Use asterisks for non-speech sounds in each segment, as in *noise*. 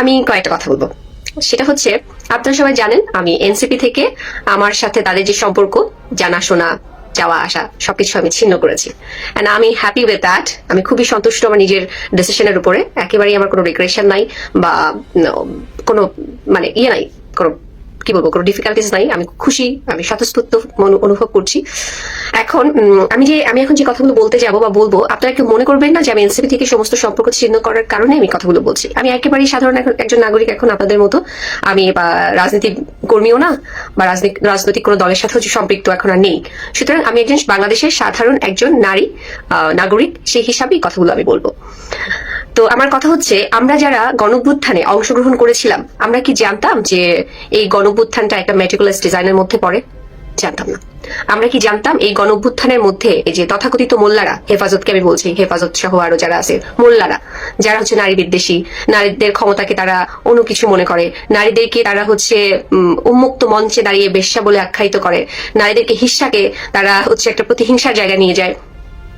আমি কয়েকটা কথা বলব। সেটা হচ্ছে, আপনারা সবাই জানেন, আমি এনসিপি থেকে আমার সাথে তাদের যে সম্পর্ক জানাশোনা যাওয়া আসা, সবকিছু আমি ছিন্ন করেছি। অ্যান্ড আমি হ্যাপি উইথ দ্যাট আমি খুবই সন্তুষ্ট আমার নিজের ডিসিশনের উপরে। একেবারেই আমার কোনো রিগ্রেশন নাই বা কোনো মানে ইয়ে নাই, কোনো কি বলব, কোনো ডিফিকাল্টিস নাই, আমি খুশি, আমি স্বতঃস্ফূর্ত অনুভব করছি। এখন আমি যে, আমি এখন যে কথাগুলো বলতে যাব বা বলব, আপনারা কেউ মনে করবেন না যে আমি এনসিপি থেকে সমস্ত সম্পর্ক ছিন্ন করার কারণে আমি কথাগুলো বলছি। আমি একেবারেই সাধারণ একজন নাগরিক এখন আপনাদের মতো। আমি বা রাজনীতি কর্মীও না, বা রাজনীতি, রাজনৈতিক কোনো দলের সাথে সম্পৃক্ত এখন আর নেই। সুতরাং আমি একজন বাংলাদেশের সাধারণ একজন নারী নাগরিক, সেই হিসাবেই কথাগুলো আমি বলব। তো আমার কথা হচ্ছে, আমরা যারা গণভ্যুত্থানে অংশগ্রহণ করেছিলাম, আমরা কি জানতাম যে এই গণভ্যুত্থানটা একটা মেটিকুলাস ডিজাইনের মধ্যে পড়ে, জানতাম না। আমরা কি জানতাম এই গণভ্যুত্থানের মধ্যে এই যে তথাকথিত মোল্লারা, হেফাজতকে আমি বলছি হেফাজত সহ আরও যারা আছে, মোল্লারা, যারা হচ্ছে নারী বিদ্বেষী, নারীদের ক্ষমতাকে তারা অন্য কিছু মনে করে, নারীদেরকে তারা হচ্ছে উন্মুক্ত মঞ্চে দাঁড়িয়ে বেশ্যা বলে আখ্যায়িত করে, নারীদেরকে হিংসাকে তারা হচ্ছে একটা প্রতিহিংসার জায়গায় নিয়ে যায়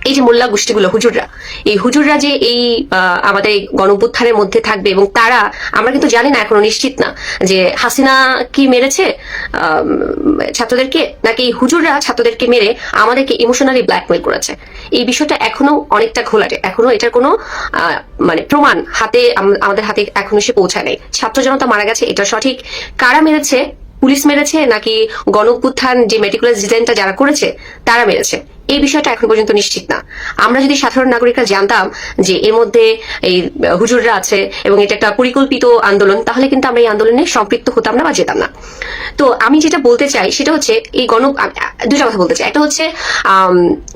এই যে মোল্লা গোষ্ঠীগুলো, হুজুররা। এই হুজুররা যে এই আমাদের গণপুত্থানের মধ্যে থাকবে এবং তারা, আমরা কিন্তু জানি না, এখনও নিশ্চিত না, যে হাসিনা কি মেরেছে ছাত্রদেরকে, নাকি হুজুররা ছাত্রদেরকে মেরে আমাদেরকে ইমোশনালি ব্ল্যাকমেল করেছে। এই বিষয়টা এখনও অনেকটা ঘোলাটে এখনও এটার কোনো মানে প্রমাণ হাতে আমাদের হাতে এখনও সে পৌঁছায় নাই। ছাত্র জনতা মারা গেছে, এটা সঠিক। কারা মেরেছে? পুলিশ মেরেছে, নাকি গণপুত্থান যে মেটিকুলাস ডিজাইনটা যারা করেছে, তারা মেরেছে। এই বিষয়টা এখন পর্যন্ত নিশ্চিত না। আমরা যদি সাধারণ নাগরিকরা জানতাম যে এর মধ্যে এই হুজুররা আছে এবং এটা একটা পরিকল্পিত আন্দোলন, তাহলে কিন্তু আমরা এই আন্দোলনে সম্পৃক্ত হতাম না বা যেতাম না। তো আমি যেটা বলতে চাই সেটা হচ্ছে এই গণ দুটা কথা বলতে চাই। একটা হচ্ছে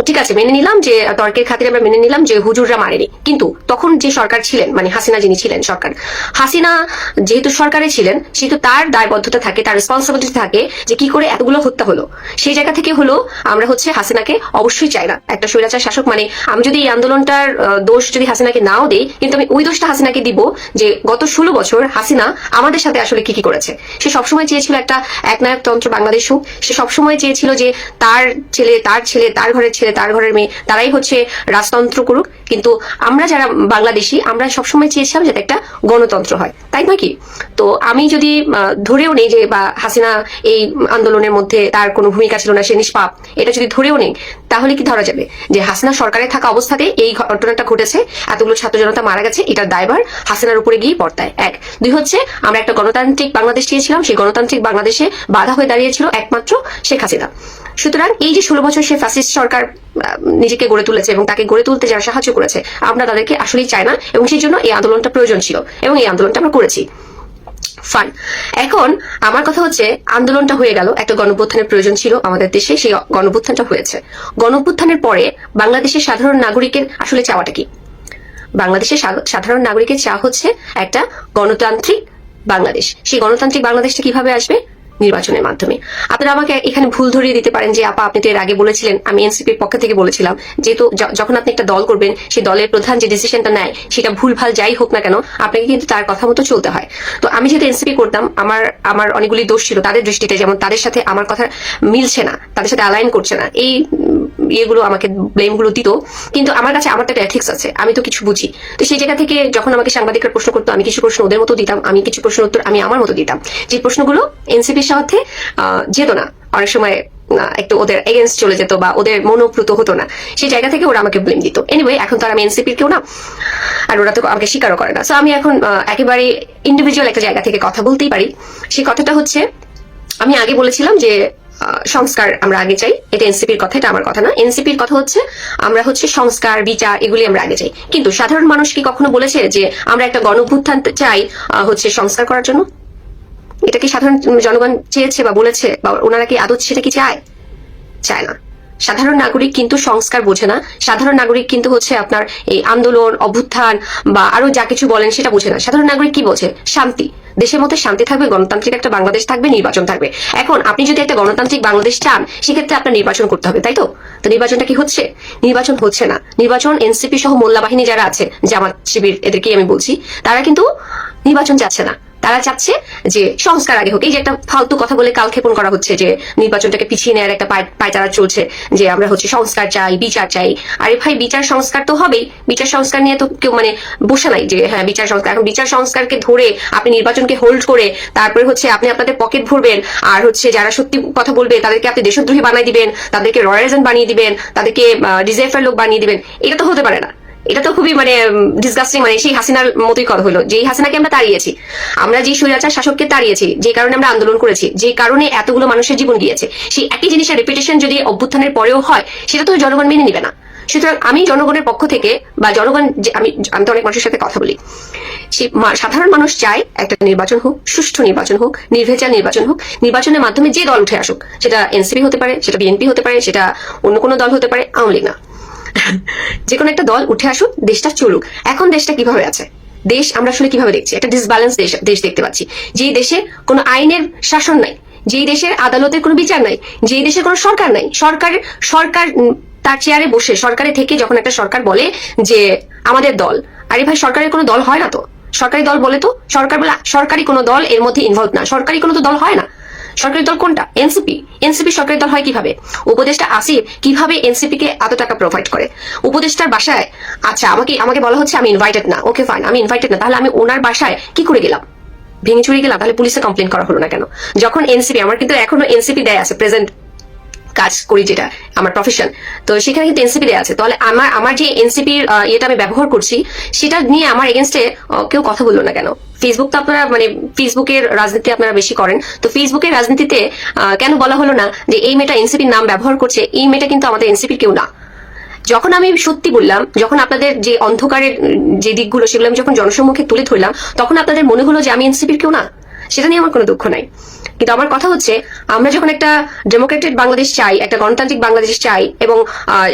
ঠিক আছে, মেনে নিলাম যে তর্কের খাতিরে আমরা মেনে নিলাম যে হুজুররা মারেনি। কিন্তু তখন যে সরকার ছিলেন মানে হাসিনা যিনি ছিলেন সরকার, হাসিনা যেহেতু সরকারে ছিলেন, সেহেতু তার দায়বদ্ধতা থাকে, তার রেসপন্সিবিলিটি থাকে যে কি করে এতগুলো হত্যা হলো। সেই জায়গা থেকে হলো আমরা হচ্ছে হাসিনাকে অবশ্যই চাই না। একটা স্বৈরাচার শাসক মানে আমি যদি এই আন্দোলনটার দোষ যদি হাসিনাকে নাও দিই, কিন্তু আমি ওই দোষটা হাসিনাকে দিব যে গত ষোলো বছর হাসিনা আমাদের সাথে আসলে কি কি করেছে। সে সবসময় চেয়েছিল একটা একনায়ক তন্ত্র বাংলাদেশ হোক। সে সবসময় চেয়েছিল যে তার ছেলে তার ছেলে, তার ঘরের ছেলে, তার ঘরের মেয়ে, তারাই হচ্ছে রাজতন্ত্র করুক। কিন্তু আমরা যারা বাংলাদেশি, আমরা সবসময় চেয়েছিলাম যাতে একটা গণতন্ত্র হয়। তাই নয় কি? তো আমি যদি ধরেও নেই যে, বা হাসিনা এই আন্দোলনের মধ্যে তার কোনো ভূমিকা ছিল না, সে নিষ্পাপ, এটা যদি ধরেও নেই, তাহলে কি ধরা যাবে? যে হাসিনা সরকারে থাকা অবস্থাতে এই ঘটনাটা ঘটেছে, এতগুলো ছাত্র জনতা মারা গেছে এটার দায়ভার হাসিনার উপরে গিয়ে পড়তায়। এক। দুই হচ্ছে, আমরা একটা গণতান্ত্রিক বাংলাদেশ চেয়েছিলাম, সেই গণতান্ত্রিক বাংলাদেশে বাধা হয়ে দাঁড়িয়েছিল একমাত্র শেখ হাসিনা। সুতরাং এই যে ষোলো বছর সে ফ্যাসিস্ট সরকার নিজেকে গড়ে তুলেছে এবং তাকে গড়ে তুলতে যারা সাহায্য করেছে, আমরা তাদেরকে আসলেই চাই না এবং সেই জন্য এই আন্দোলনটা প্রয়োজন ছিল এবং এই আন্দোলনটা আমরা করেছি। ফান এখন আমার কথা হচ্ছে, আন্দোলনটা হয়ে গেল, একটা গণভ্যুত্থানের প্রয়োজন ছিল আমাদের দেশে, সেই গণভ্যুত্থানটা হয়েছে। গণভ্যুত্থানের পরে বাংলাদেশের সাধারণ নাগরিকের আসলে চাওয়াটা কি? বাংলাদেশের সাধারণ নাগরিকের চা হচ্ছে একটা গণতান্ত্রিক বাংলাদেশ। সেই গণতান্ত্রিক বাংলাদেশটা কীভাবে আসবে? নির্বাচনের মাধ্যমে। আপনারা আমাকে এখানে ভুল ধরিয়ে দিতে পারেন যে, আপা, আপনি তো এর আগে বলেছিলেন, আমি এনসিপির পক্ষ থেকে বলেছিলাম যেহেতু যখন আপনি একটা দল করবেন সেই দলের প্রধান যে ডিসিশনটা নেয়, সেটা ভুল ভালো যাই হোক না কেন, আপনাকে কিন্তু তার কথা মতো চলতে হয়। তো আমি যেহেতু এনসিপি করতাম, আমার আমার অনেকগুলি দোষ ছিল তাদের দৃষ্টিতে, যেমন তাদের সাথে আমার কথা মিলছে না, তাদের সাথে অ্যালাইন করছে না। এই ইয়েগুলো আমাকে ব্লেমগুলো দিত। কিন্তু আমার কাছে আমার একটা এথিক্স আছে, আমি তো কিছু বুঝি। তো সেই জায়গা থেকে যখন আমাকে সাংবাদিকরা প্রশ্ন করতো, আমি কিছু প্রশ্ন ওদের মতো দিতাম, আমি কিছু প্রশ্ন উত্তর আমি আমার মতো দিতাম। যে প্রশ্নগুলো এনসিপির সাথে যেত না। অনেক সময় একটু ওদের এগেনস্ট চলে যেত বা ওদের মনোপ্রুত হতো না। সেই জায়গা থেকে ওরা আমাকে ব্লেম দিত। এনিওয়ে এখন তো আর আমি এনসিপির কেউ না, আর ওরা তো আমাকে স্বীকারও করে না। সো আমি এখন একেবারে ইন্ডিভিজুয়াল একটা জায়গা থেকে কথা বলতেই পারি। সেই কথাটা হচ্ছে, আমি আগে বলেছিলাম যে সংস্কার আমরা আগে চাই। এটা এনসিপির কথা, এটা আমার কথা না। এনসিপির কথা হচ্ছে, আমরা হচ্ছে সংস্কার, বিচার, এগুলি আমরা আগে চাই। কিন্তু সাধারণ মানুষ কি কখনো বলেছে যে আমরা একটা গণভ্যুত্থান চাই হচ্ছে সংস্কার করার জন্য? এটা কি সাধারণ জনগণ চেয়েছে বা বলেছে? বা ওনারা কি আদৌ সেটা কি চায়? চায় না। সাধারণ নাগরিক কিন্তু সংস্কার বোঝে না। সাধারণ নাগরিক কিন্তু হচ্ছে আপনার এই আন্দোলন, অভ্যুত্থান বা আরও যা কিছু বলেন সেটা বোঝে না। সাধারণ নাগরিক কি বোঝে? শান্তি। দেশের মধ্যে শান্তি থাকবে, গণতান্ত্রিক একটা বাংলাদেশ থাকবে, নির্বাচন থাকবে। এখন আপনি যদি একটা গণতান্ত্রিক বাংলাদেশ চান, সেক্ষেত্রে আপনার নির্বাচন করতে হবে, তাই তো? তো নির্বাচনটা কি হচ্ছে? নির্বাচন হচ্ছে না। নির্বাচন এনসিপি সহ মোল্লা বাহিনী যারা আছে, জামাত শিবির এদেরকেই আমি বলছি, তারা কিন্তু নির্বাচন চাচ্ছে না। তারা চাচ্ছে যে সংস্কার আগে হোক। এই যে একটা ফালতু কথা বলে কালক্ষেপণ করা হচ্ছে যে নির্বাচনটাকে পিছিয়ে নেওয়ার একটা পায়- পায়তারা চলছে, যে আমরা হচ্ছে সংস্কার চাই, বিচার চাই। আরে ভাই বিচার সংস্কার তো হবেই। বিচার সংস্কার নিয়ে তো কেউ মানে বসে নাই যে হ্যাঁ বিচার সংস্কার। এখন বিচার সংস্কারকে ধরে আপনি নির্বাচনকে হোল্ড করে তারপরে হচ্ছে আপনি আপনাদের পকেট ভরবেন। আর হচ্ছে যারা সত্যি কথা বলবে, তাদেরকে আপনি দেশদ্রোহী বানিয়ে দিবেন, তাদেরকে রয়্যাল এজেন্ট বানিয়ে দিবেন, তাদেরকে রিজার্ভের লোক বানিয়ে দিবেন। এটা তো হতে পারে না। এটা তো খুবই মানে ডিসগাস্টিং মানে সেই হাসিনার মতোই কথা হলো। যেই হাসিনাকে আমরা তাড়িয়েছি, আমরা যেই স্বৈরাচার শাসককে তাড়িয়েছি, যে কারণে আমরা আন্দোলন করেছি, যে কারণে এতগুলো মানুষের জীবন গিয়েছে, সেই একই জিনিসের রিপিটেশন যদি অভ্যুত্থানের পরেও হয়, সেটা তো জনগণ মেনে নিবে না। সুতরাং আমি জনগণের পক্ষ থেকে বা জনগণ যে, আমি আমি তো অনেক মানুষের সাথে কথা বলি। সে সাধারণ মানুষ চায় একটা নির্বাচন হোক, সুষ্ঠু নির্বাচন হোক, নির্ভেজাল নির্বাচন হোক, নির্বাচনের মাধ্যমে যে দল উঠে আসুক, সেটা এনসিপি হতে পারে, সেটা বিএনপি হতে পারে, সেটা অন্য কোনো দল হতে পারে, আওয়ামী লীগ না। যে কোনো একটা দল উঠে আসুক, দেশটা চলুক। এখন দেশটা কীভাবে আছে? দেশ আমরা আসলে কীভাবে দেখছি? একটা ডিসব্যালেন্স দেশ দেশ দেখতে পাচ্ছি। যেই দেশে কোনো আইনের শাসন নাই, যেই দেশের আদালতের কোনো বিচার নাই, যেই দেশের কোনো সরকার নাই, সরকার সরকার তার চেয়ারে বসে, সরকারে থেকে যখন একটা সরকার বলে যে, আমাদের দল। আরে ভাই, সরকারের কোনো দল হয় না তো। সরকারি দল বলে তো, সরকার বলে, সরকারি কোনো দল এর মধ্যে ইনভলভ না। সরকারি কোনো তো দল হয় না। সরকারি দল কোনটা? এনসিপি। এনসিপি সরকারি দল হয় কীভাবে? উপদেষ্টা আসিফ কীভাবে এনসিপি কে এত টাকা প্রোভাইড করে? উপদেষ্টার বাসায় আচ্ছা আমাকে আমাকে বলা হচ্ছে আমি ইনভাইটেড না। ওকে ফাইন আমি ইনভাইটেড না। তাহলে আমি ওনার বাসায় কি করে গেলাম? ভেঙে চুরি গেলাম? তাহলে পুলিশে কমপ্লেন করা হলো না কেন? যখন এনসিপি, আমার কিন্তু এখনও এনসিপি দেয় আছে প্রেজেন্ট কাজ করি যেটা, আমার প্রফেশন তো সেখানে কিন্তু এনসিপি দেওয়া আছে। তাহলে আমার আমার যে এনসিপির ইয়েটা আমি ব্যবহার করছি, সেটা নিয়ে আমার এগেনস্টে কেউ কথা বলল না কেন? ফেসবুক তো আপনারা মানে ফেসবুকের রাজনীতি আপনারা বেশি করেন। তো ফেসবুকের রাজনীতিতে কেন বলা হলো না যে এই মেয়েটা এনসিপির নাম ব্যবহার করছে, এই মেয়েটা কিন্তু আমাদের এনসিপির কেউ না। যখন আমি সত্যি বললাম, যখন আপনাদের যে অন্ধকারের, যে দিকগুলো, সেগুলো আমি যখন জনসম্মুখে তুলে ধরলাম, তখন আপনাদের মনে হলো যে আমি এনসিপির কেউ না? সেটা নিয়ে আমার কোনো দুঃখ নাই। কিন্তু আমার কথা হচ্ছে, আমরা যখন একটা ডেমোক্রেটেড বাংলাদেশ চাই, একটা গণতান্ত্রিক বাংলাদেশ চাই, এবং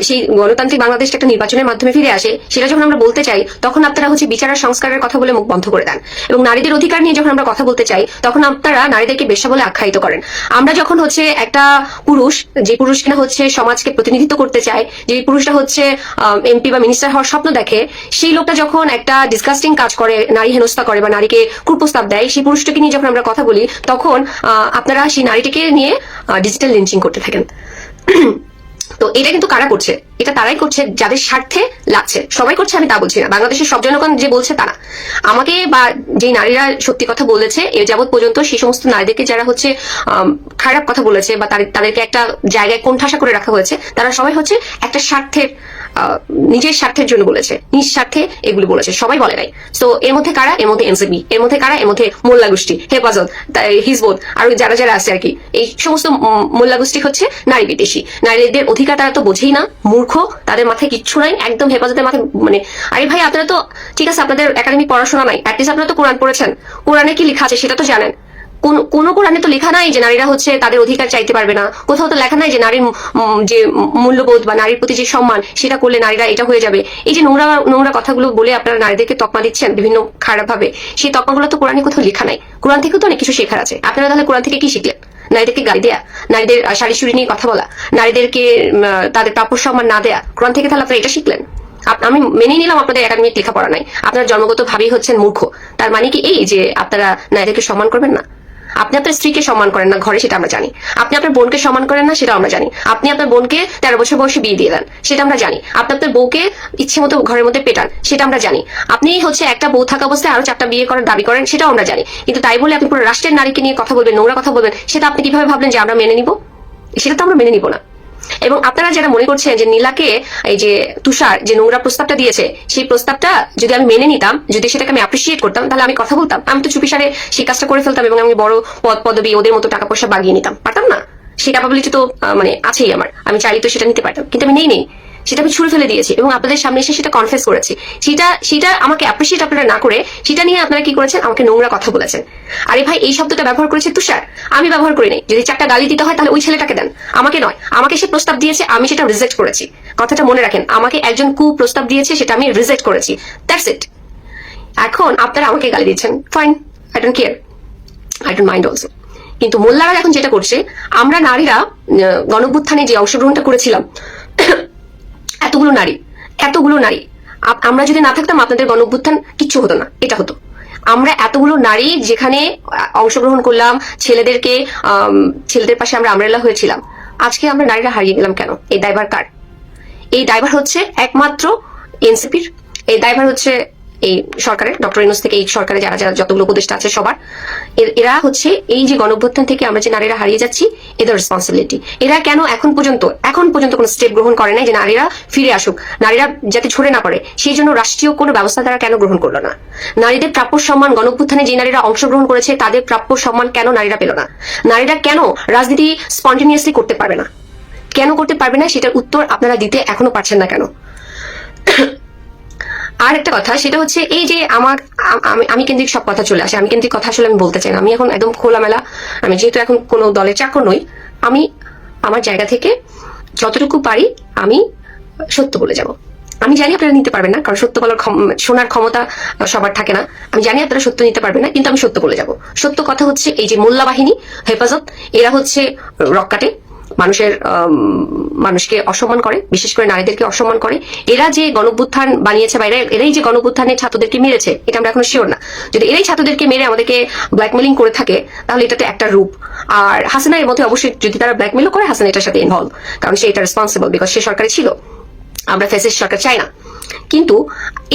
সেই গণতান্ত্রিক বাংলাদেশটা একটা নির্বাচনের মাধ্যমে ফিরে আসে, সেটা যখন আমরা বলতে চাই, তখন আপনারা হচ্ছে বিচার সংস্কারের কথা বলে মুখ বন্ধ করে দেন। এবং নারীদের অধিকার নিয়ে যখন আমরা কথা বলতে চাই, তখন আপনারা নারীদেরকে বেশ্যা বলে আখ্যায়িত করেন। আমরা যখন হচ্ছে একটা পুরুষ, যে পুরুষ কিনা হচ্ছে সমাজকে প্রতিনিধিত্ব করতে চায়, যে পুরুষটা হচ্ছে এমপি বা মিনিস্টার হওয়ার স্বপ্ন দেখে, সেই লোকটা যখন একটা ডিসকাস্টিং কাজ করে, নারী হেনস্থা করে বা নারীকে কুপ্রস্তাব দেয়, সেই পুরুষটাকে নিয়ে যখন আমরা কথা বলি, তখন আপনারা সেই নারীটিকে নিয়ে ডিজিটাল লিঞ্চিং করতে থাকেন। *clears throat* তো এটা কিন্তু কারা করছে? এটা তারাই করছে, যাদের স্বার্থে লাগছে। সবাই করছে, আমি তা বলছি না। বাংলাদেশের সব জনগণ যে বলছে তারা। আমাকে বা যে নারীরা সত্যি কথা বলেছে, এ যাবৎ পর্যন্ত সেই সমস্ত নারীদেরকে যারা হচ্ছে খারাপ কথা বলেছে বা তাদেরকে একটা জায়গায় কোণঠাসা করে রাখা হয়েছে, তারা সবাই হচ্ছে একটা স্বার্থের নিজের স্বার্থের জন্য বলেছে। নিজ স্বার্থে এগুলো বলেছে। সবাই বলে নাই। তো এর মধ্যে কারা? এর মধ্যে এনসিপি। এর মধ্যে কারা? এর মধ্যে মোল্লা গোষ্ঠী, হেফাজত হিজবুত, আর যারা যারা আছে আর কি। এই সমস্ত মোল্লা গোষ্ঠী হচ্ছে নারী বিদেশি নারীদের অধিকার তারা তো বোঝেই না। মূর্খ তাদের মাথায় কিচ্ছু নাই, একদম হেফাজতের মাথায় মানে আরে ভাই, আপনারা তো, ঠিক আছে, আপনাদের একাডেমিক পড়াশোনা নাই অ্যাটলিস্ট আপনারা তো কোরআন পড়েছেন। কোরআনে কি লেখা আছে সেটা তো জানেন। কোন কোন কোরআনে তো লেখা নাই যে নারীরা হচ্ছে তাদের অধিকার চাইতে পারবে না। কোথাও তো লেখা নাই যে নারীর যে মূল্যবোধ বা নারীর প্রতি যে সম্মান, সেটা করলে নারীরা এটা হয়ে যাবে। এই যে নোংরা নোংরা কথাগুলো বলে আপনারা নারীদেরকে তকমা দিচ্ছেন বিভিন্ন খারাপ ভাবে সেই তকমাগুলো তো কোরআনে কোথাও লেখা নাই। কোরআন থেকেও তো অনেক কিছু শেখার আছে। আপনারা তাহলে কোরআন থেকে কি শিখলেন? নারীদেরকে গালি দেয়া, নারীদের শাড়ি শুড়ি নিয়ে কথা বলা, নারীদেরকে তাদের প্রাপ্য সম্মান না দেয়া। কোরআন থেকে তাহলে আপনারা এটা শিখলেন? আমি মেনে নিলাম আপনাদের একাডেমিক লেখাপড়া নাই। আপনার জন্মগত ভাবেই হচ্ছেন মূর্খ। তার মানে কি এই যে আপনারা নারীদেরকে সম্মান করবেন না? আপনি আপনার স্ত্রীকে সম্মান করেন না ঘরে, সেটা আমরা জানি। আপনি আপনার বোনকে সম্মান করেন না সেটা আমরা জানি। আপনি আপনার বোনকে তেরো বছর বয়সে বিয়ে দিয়ে দেন, সেটা আমরা জানি। আপনি আপনার বউকে ইচ্ছে মতো ঘরের মধ্যে পেটান, সেটা আমরা জানি। আপনি হচ্ছে একটা বউ থাকা অবস্থায় আরও চারটা বিয়ে করার দাবি করেন, সেটাও আমরা জানি। কিন্তু তাই বলে আপনি পুরো রাষ্ট্রের নারীকে নিয়ে কথা বলবেন, নোংরা কথা বলবেন, সেটা আপনি কীভাবে ভাবলেন যে আমরা মেনে নিব? সেটা তো আমরা মেনে নিব না। এবং আপনারা যারা মনে করছেন যে নীলাকে, এই যে তুষার যে নোংরা প্রস্তাবটা দিয়েছে, সেই প্রস্তাবটা যদি আমি মেনে নিতাম, যদি সেটাকে আমি অ্যাপ্রিসিয়েট করতাম, তাহলে আমি কথা বলতাম। আমি তো চুপিসারে সেই কাজটা করে ফেলতাম এবং আমি বড় পদ, পদবি, ওদের মতো টাকা পয়সা বাগিয়ে নিতাম। পারতাম না? সেই ক্যাপাবিলিটি তো মানে আছেই আমার। আমি চাইলে তো সেটা নিতে পারতাম। কিন্তু আমি নেই নেই। সেটা আমি ছুড়ে ফেলে দিয়েছি এবং আপনাদের সামনে এসে সেটা কনফেস করেছি। সেটা সেটা আমাকে অ্যাপ্রিসিয়েট আপনারা না করে, সেটা নিয়ে আপনারা কি করেছেন? আমাকে নোংরা কথা বলেছেন। আরে ভাই, এই শব্দটা ব্যবহার করেছে তুষার। আমি ব্যবহার করি নাই যদি চারটা গালি দিতে হয়, তাহলে ওই ছেলেটাকে দেন। আমাকে নয়। আমাকে সে প্রস্তাব দিয়েছে, আমি সেটা রিজেক্ট করেছি। কথাটা মনে রাখেন, আমাকে একজন কু প্রস্তাব দিয়েছে, সেটা আমি রিজেক্ট করেছি। দ্যাটস ইট এখন আপনারা আমাকে গালি দিচ্ছেন। Fine I don't care I don't mind also কিন্তু মোল্লারা এখন যেটা করছে, আমরা নারীরা গণভ্যুত্থানে যে অংশগ্রহণটা করেছিলাম এতগুলো নারী এতগুলো নারী। আমরা যদি না থাকতাম, আপনাদের গণ অভ্যুত্থান কিচ্ছু হতো না। এটা হতো। আমরা এতগুলো নারী যেখানে অংশগ্রহণ করলাম, ছেলেদেরকে ছেলেদের পাশে আমরা আমরেলা হয়েছিলাম, আজকে আমরা নারীরা হারিয়ে গেলাম কেন? এই দায়ভার কার? এই দায়ভার হচ্ছে একমাত্র এনসিপির। এই দায়ভার হচ্ছে এই সরকারের, ডক্টর ইনুস থেকে এই সরকারে যারা যারা যতগুলো উপদেষ্টা আছে সবার, এরা হচ্ছে এই যে গণঅভ্যুত্থান থেকে আমরা যে নারীরা হারিয়ে যাচ্ছি, এদের রেসপন্সিবিলিটি এরা কেন এখন পর্যন্ত এখন পর্যন্ত কোনো স্টেপ গ্রহণ করে নাই যে নারীরা ফিরে আসুক? নারীরা যাতে ঝরে না পড়ে, সেই জন্য রাষ্ট্রীয় কোনো ব্যবস্থা তারা কেন গ্রহণ করল না? নারীদের প্রাপ্য সম্মান গণঅভ্যুত্থানে যে নারীরা অংশগ্রহণ করেছে, তাদের প্রাপ্য সম্মান কেন নারীরা পেল না? নারীরা কেন রাজনীতি স্পন্টেনিয়াসলি করতে পারবে না? কেন করতে পারবে না? সেটার উত্তর আপনারা দিতে এখনও পারছেন না কেন? আর একটা কথা, সেটা হচ্ছে এই যে আমার আমি কেন্দ্রিক সব কথা চলে আসে, আমি কেন্দ্রিক কথা আসলে আমি বলতে চাই না। আমি এখন একদম খোলামেলা, আমি যেহেতু এখন কোনো দলের চাকর নই, আমি আমার জায়গা থেকে যতটুকু পারি আমি সত্য বলে যাব। আমি জানি আপনারা নিতে পারবেন না, কারণ সত্য বলার শোনার ক্ষমতা সবার থাকে না। আমি জানি আপনারা সত্য নিতে পারবেন না, কিন্তু আমি সত্য বলে যাব। সত্য কথা হচ্ছে এই যে মোল্লা বাহিনী, হেফাজত, এরা হচ্ছে রক্কাটে। মানুষের মানুষকে অসম্মান করে, বিশেষ করে নারীদেরকে অসম্মান করে। এরা যে গণভ্যুত্থান বানিয়েছে বা এরাই যে গণভ্যুত্থানে ছাত্রদেরকে মেরেছে, এটা আমরা এখনও শিওর না। যদি এরাই ছাত্রদেরকে মেরে আমাদেরকে ব্ল্যাকমেলিং করে থাকে, তাহলে এটাতে একটা রূপ। আর হাসিনা এর মধ্যে অবশ্যই যদি তারা ব্ল্যাকমেলও করে, হাসিনা এটার সাথে ইনভলভ কারণ সে এটা রেসপন্সিবল বিকজ সে সরকারে ছিল। আমরা ফেসিস সরকার চাই না। কিন্তু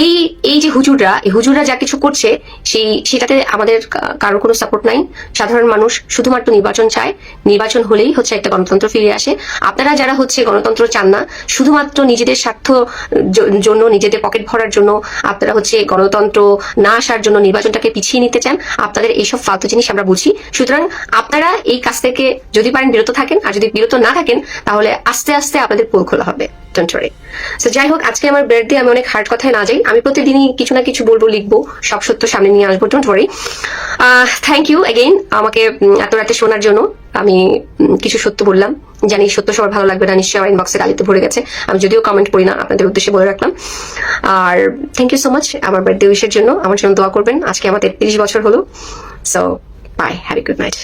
এই এই যে হুজুররা, এই হুজুররা যা কিছু করছে, সেই, সেটাতে আমাদের কারোর কোনো সাপোর্ট নাই। সাধারণ মানুষ শুধুমাত্র নির্বাচন চায়। নির্বাচন হলেই হচ্ছে একটা গণতন্ত্র ফিরে আসে। আপনারা যারা হচ্ছে গণতন্ত্র চান না, শুধুমাত্র নিজেদের স্বার্থ জন্য, নিজেদের পকেট ভরার জন্য আপনারা হচ্ছে গণতন্ত্র না আসার জন্য নির্বাচনটাকে পিছিয়ে নিতে চান, আপনাদের এইসব ফালতু জিনিস আমরা বুঝি। সুতরাং আপনারা এই কাজ থেকে যদি পারেন বিরত থাকেন, আর যদি বিরত না থাকেন, তাহলে আস্তে আস্তে আপনাদের পোল খোলা হবে। সো যাই হোক, আজকে আমার বার্থডে আমি অনেক হার্ড কথায় না যাই। আমি প্রতিদিনই কিছু না কিছু বলব, লিখব, সব সত্য সামনে নিয়ে আসব don't worry thank you again আমাকে এত রাতে শোনার জন্য। আমি কিছু সত্য বললাম। জানি সত্য সবার ভালো লাগবে না, নিশ্চয়ই আমার ইনবক্সে গালিতে ভরে গেছে। আমি যদিও কমেন্ট করি না, আপনাদের উদ্দেশ্যে বলে রাখলাম। আর থ্যাংক ইউ সো মাচ আমার বার্থডে উইশের জন্য। আমার জন্য দোয়া করবেন। আজকে আমার তেত্রিশ বছর হলো। So bye have a good night